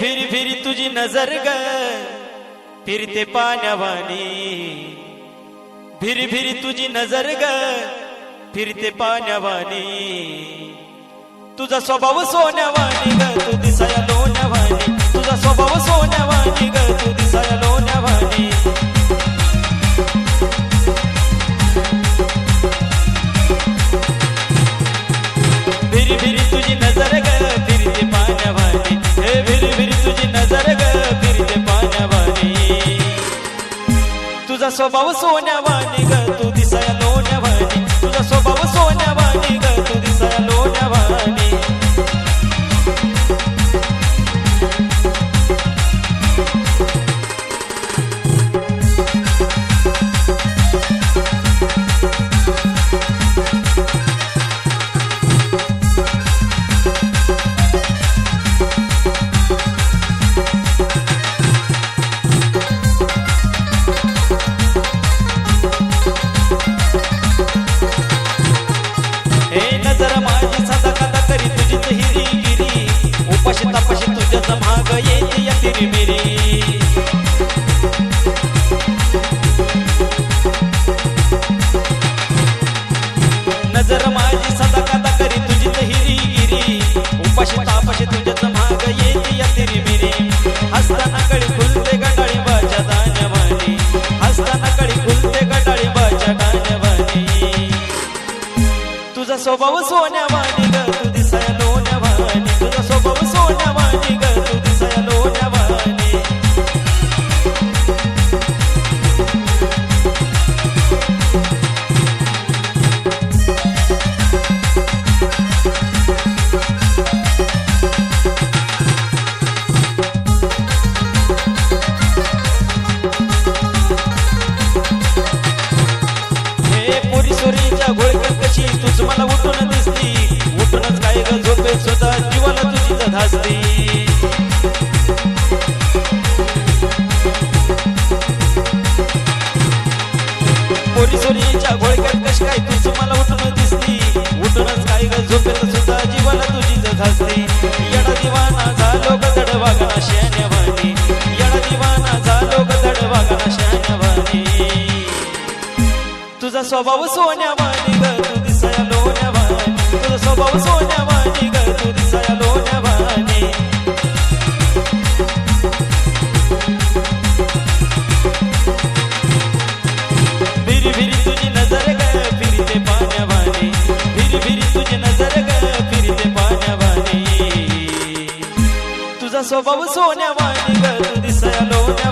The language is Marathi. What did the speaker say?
फिर फिर तुझी नजर ग. फिरते पाण्यावानी. फिर फिरी तुझी नजर ग. फिरते पाण्यावानी. तुझा स्वभाव सोन्यावानी ग. तू दिसाया दोन्यावानी तुझा स्वभाव सोन्यावानी ग. तुझी नजर ग फिरते पाण्यावानी. तुझा स्वभाव सोन्यावानी ग तू दिसाया लोण्यावानी. येते या तिरी मिरी नजर माझी सदा कदा करी तुझीच हिरी गिरी उपाशी तापाशी तुझ्याच माग येते या तिरी मिरी हसताना कळी खुलते गटाळी बाच्या दाण्यावानी हसताना कळी खुलते गटाळी बाच्या दाण्यावानी तुझा स्वभाव सोन्यावानी. पोरी सोरीच्या घोळक्यात कशी काय तूच मला उठून दिसती. उठूनच काय ग झोपेत सुद्धा जीवाला तुझी धासती येडा दिवाना झालो गदड वागणा शहाण्यावानी येडा दिवाना झालो गदड वागणा शहाण्यावानी तुझा स्वभाव सोन्यावानी ग तू दिसाया लोण्यावानी तुझा स्वभाव स्वभाव सोन्या वाणी गंदी सया लोण्या